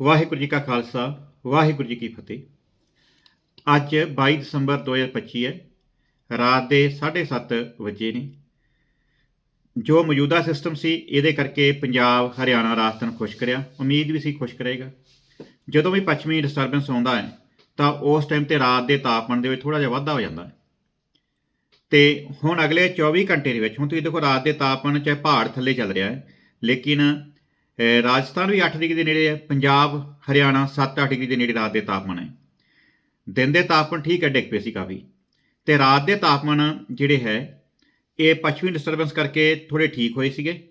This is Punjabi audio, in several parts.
ਵਾਹਿਗੁਰੂ ਜੀ ਕਾ ਖਾਲਸਾ, ਵਾਹਿਗੁਰੂ ਜੀ ਕੀ ਫਤਿਹ। ਅੱਜ 22 ਦਸੰਬਰ 2025 ਹੈ, ਰਾਤ ਦੇ 7:30 ਵਜੇ ਨੇ। ਜੋ ਮੌਜੂਦਾ ਸਿਸਟਮ ਸੀ, ਇਹਦੇ ਕਰਕੇ ਪੰਜਾਬ ਹਰਿਆਣਾ ਰਾਜਸਥਾਨ ਖੁਸ਼ਕ ਰਿਹਾ ਉਮੀਦ ਵੀ ਸੀ ਖੁਸ਼ਕ ਰਹੇਗਾ ਜਦੋਂ ਵੀ ਪੱਛਮੀ ਡਿਸਟਰਬੈਂਸ ਆਉਂਦਾ ਹੈ, ਤਾਂ ਉਸ ਟਾਈਮ ਤੇ ਰਾਤ ਦੇ ਤਾਪਮਾਨ ਦੇ ਵਿੱਚ ਥੋੜਾ ਜਿਹਾ ਵਾਧਾ ਹੋ ਜਾਂਦਾ ਹੈ। ਤੇ ਹੁਣ ਅਗਲੇ 24 ਘੰਟੇ ਦੇ ਵਿੱਚ, ਹੁਣ ਤੁਸੀਂ ਦੇਖੋ ਰਾਤ ਦੇ ਤਾਪਮਾਨ ਚਾਹੇ ਪਹਾੜ ਥੱਲੇ ਚੱਲ ਰਿਹਾ ਹੈ, ਲੇਕਿਨ ਰਾਜਸਥਾਨ ਵੀ 8 ਡਿਗਰੀ ਦੇ ਨੇੜੇ ਹੈ, ਪੰਜਾਬ, ਹਰਿਆਣਾ 7-8 ਡਿਗਰੀ ਦੇ ਨੇੜੇ ਰਾਤ ਦੇ ਤਾਪਮਾਨ ਹੈ। ਦਿਨ ਦੇ ਤਾਪਮਾਨ ਠੀਕ ਹੈ, ਡਿੱਗ ਪਏ ਸੀ ਕਾਫੀ। ਤੇ ਰਾਤ ਦੇ ਤਾਪਮਾਨ ਜਿਹੜੇ ਹੈ, ਇਹ ਪੱਛਮੀ ਡਿਸਟਰਬੈਂਸ ਕਰਕੇ ਥੋੜੇ ਠੀਕ ਹੋਏ ਸੀਗੇ।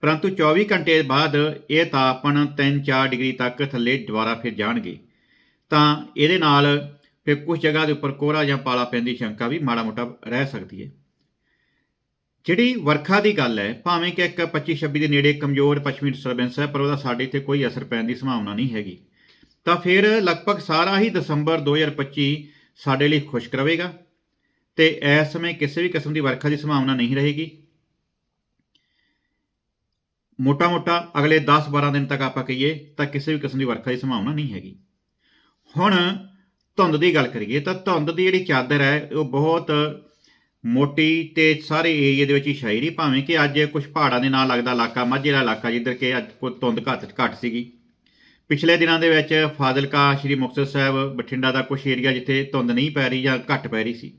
ਪਰੰਤੂ 24 ਘੰਟੇ ਬਾਅਦ ਇਹ ਤਾਪਮਾਨ 3-4 ਡਿਗਰੀ ਤੱਕ ਥੱਲੇ ਦੁਬਾਰਾ ਫਿਰ ਜਾਣਗੇ। ਤਾਂ ਇਹਦੇ ਨਾਲ ਫਿਰ ਕੁਝ ਜਗ੍ਹਾ ਦੇ ਉੱਪਰ ਕੋਹਰਾ ਜਾਂ ਪਾਲਾ ਪੈਣ ਦੀ ਸ਼ੰਕਾ ਵੀ ਮਾੜਾ ਮੋਟਾ ਰਹਿ ਸਕਦੀ ਹੈ। ਜਿਹੜੀ ਵਰਖਾ ਦੀ ਗੱਲ ਹੈ, ਭਾਵੇਂ ਕਿ ਇੱਕ 25-26 ਦੇ ਨੇੜੇ ਕਮਜ਼ੋਰ ਪੱਛਮੀ ਡਿਸਟਰਬੈਂਸ ਹੈ, ਪਰ ਉਹਦਾ ਸਾਡੇ ਤੇ ਕੋਈ ਅਸਰ ਪੈਣ ਦੀ ਸੰਭਾਵਨਾ ਨਹੀਂ ਹੈਗੀ। ਤਾਂ ਫਿਰ ਲਗਭਗ ਸਾਰਾ ਹੀ ਦਸੰਬਰ 2025 ਸਾਡੇ ਲਈ ਖੁਸ਼ਕ ਰਹੇਗਾ ਤੇ ਇਸ ਸਮੇਂ ਕਿਸੇ ਵੀ ਕਿਸਮ ਦੀ ਵਰਖਾ ਦੀ ਸੰਭਾਵਨਾ ਨਹੀਂ ਰਹੇਗੀ। ਮੋਟਾ-ਮੋਟਾ ਅਗਲੇ 10-12 ਦਿਨ ਤੱਕ ਆਪਾਂ ਕਹੀਏ ਤਾਂ ਕਿਸੇ ਵੀ ਕਿਸਮ ਦੀ ਵਰਖਾ ਦੀ ਸੰਭਾਵਨਾ ਨਹੀਂ ਹੈਗੀ। ਹੁਣ ਧੁੰਦ ਦੀ ਗੱਲ ਕਰੀਏ ਤਾਂ ਧੁੰਦ ਦੀ ਜਿਹੜੀ ਚਾਦਰ ਹੈ, ਉਹ ਬਹੁਤ ਮੋਟੀ ਤੇ ਸਾਰੇ ਏਰੀਆ ਦੇ ਵਿੱਚ ਹੀ ਛਾਈ ਰਹੀ ਭਾਵੇਂ ਕਿ ਅੱਜ ਕੁਝ ਪਹਾੜਾਂ ਦੇ ਨਾਲ ਲੱਗਦਾ ਇਲਾਕਾ, ਮਾਝੇ ਦਾ ਇਲਾਕਾ, ਜਿੱਧਰ ਕਿ ਅੱਜ ਕੋਈ ਧੁੰਦ ਘੱਟ ਘੱਟ ਸੀਗੀ। ਪਿਛਲੇ ਦਿਨਾਂ ਦੇ ਵਿੱਚ ਫਾਜ਼ਿਲਕਾ, ਸ਼੍ਰੀ ਮੁਕਤਸਰ ਸਾਹਿਬ, ਬਠਿੰਡਾ ਦਾ ਕੁਝ ਏਰੀਆ ਜਿੱਥੇ ਧੁੰਦ ਨਹੀਂ ਪੈ ਰਹੀ ਜਾਂ ਘੱਟ ਪੈ ਰਹੀ ਸੀ।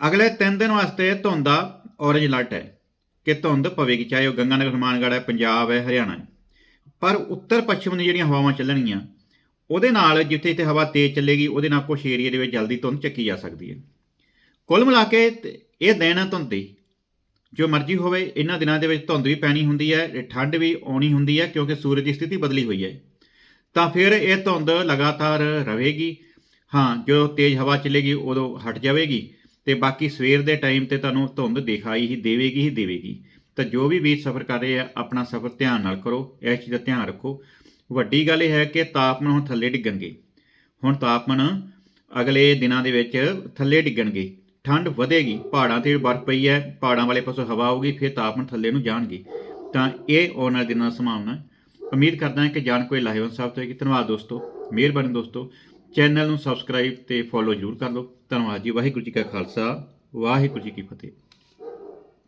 ਅਗਲੇ 3 ਦਿਨ ਵਾਸਤੇ ਧੁੰਦ ਦਾ ਔਰੇਂਜ ਅਲਰਟ ਹੈ ਕਿ ਧੁੰਦ ਪਵੇਗੀ, ਚਾਹੇ ਉਹ ਗੰਗਾਨਗਰ, ਹਨੂਮਾਨਗੜ੍ਹ ਹੈ, ਪੰਜਾਬ ਹੈ, ਹਰਿਆਣਾ ਹੈ। ਪਰ ਉੱਤਰ ਪੱਛਮ ਦੀਆਂ ਜਿਹੜੀਆਂ ਹਵਾਵਾਂ ਚੱਲਣਗੀਆਂ, ਉਹਦੇ ਨਾਲ ਜਿੱਥੇ ਜਿੱਥੇ ਹਵਾ ਤੇਜ਼ ਚੱਲੇਗੀ, ਉਹਦੇ ਨਾਲ ਕੁਝ ਏਰੀਆ ਦੇ ਵਿੱਚ ਜਲਦੀ ਧੁੰਦ ਚੱਕੀ ਜਾ ਸਕਦੀ ਹੈ। ਕੁੱਲ ਮਿਲਾ ਕੇ ਇਹ ਦਿਨ ਹੈ ਜੋ ਮਰਜ਼ੀ ਹੋਵੇ, ਇਹਨਾਂ ਦਿਨਾਂ ਦੇ ਵਿੱਚ ਧੁੰਦ ਵੀ ਪੈਣੀ ਹੁੰਦੀ ਹੈ ਤੇ ਠੰਡ ਵੀ ਆਉਣੀ ਹੁੰਦੀ ਹੈ, ਕਿਉਂਕਿ ਸੂਰਜ ਦੀ ਸਥਿਤੀ ਬਦਲੀ ਹੋਈ ਹੈ। ਤਾਂ ਫਿਰ ਇਹ ਧੁੰਦ ਲਗਾਤਾਰ ਰਹੇਗੀ ਹਾਂ ਜੋ ਤੇਜ਼ ਹਵਾ ਚੱਲੇਗੀ, ਉਦੋਂ ਹਟ ਜਾਵੇਗੀ। ਤੇ ਬਾਕੀ ਸਵੇਰ ਦੇ ਟਾਈਮ ਤੇ ਤੁਹਾਨੂੰ ਧੁੰਦ ਦਿਖਾਈ ਹੀ ਦੇਵੇਗੀ ਹੀ ਦੇਵੇਗੀ। ਤਾਂ ਜੋ ਵੀ ਵੀਰ ਸਫ਼ਰ ਕਰ ਰਹੇ ਆ, ਆਪਣਾ ਸਫ਼ਰ ਧਿਆਨ ਨਾਲ ਕਰੋ ਇਸ ਚੀਜ਼ ਦਾ ਧਿਆਨ ਰੱਖੋ। ਵੱਡੀ ਗੱਲ ਇਹ ਹੈ ਕਿ ਤਾਪਮਾਨ ਹੁਣ ਥੱਲੇ ਡਿੱਗਣਗੇ। ਹੁਣ ਤਾਪਮਾਨ ਅਗਲੇ ਦਿਨਾਂ ਦੇ ਵਿੱਚ ਥੱਲੇ ਡਿੱਗਣਗੇ। ਠੰਡ ਵਧੇਗੀ, ਪਹਾੜਾਂ ਤੇ ਬਰਫ਼ ਪਈ ਹੈ, ਪਹਾੜਾਂ ਵਾਲੇ ਪਾਸੋਂ ਹਵਾ ਆਊਗੀ, ਫਿਰ ਤਾਪਮਾਨ ਥੱਲੇ ਨੂੰ ਜਾਣਗੇ। ਤਾਂ ਇਹ ਆਉਣ ਵਾਲੇ ਦਿਨਾਂ ਦਾ ਸੰਭਾਵਨਾ ਹੈ। ਉਮੀਦ ਕਰਦਾ ਹਾਂ ਕਿ ਜਾਣ ਕੋਈ ਲਾਹੇਵੰਦ ਸਾਬਤ ਹੋਏਗੀ। ਧੰਨਵਾਦ ਦੋਸਤੋ, ਮਿਹਰਬਾਨੀ ਦੋਸਤੋ। ਚੈਨਲ ਨੂੰ ਸਬਸਕ੍ਰਾਈਬ ਤੇ ਫੋਲੋ ਜ਼ਰੂਰ ਕਰ ਲਓ। ਧੰਨਵਾਦ ਜੀ, ਵਾਹਿਗੁਰੂ ਜੀ ਕਾ ਖਾਲਸਾ, ਵਾਹਿਗੁਰੂ ਜੀ ਕੀ ਫਤਿਹ।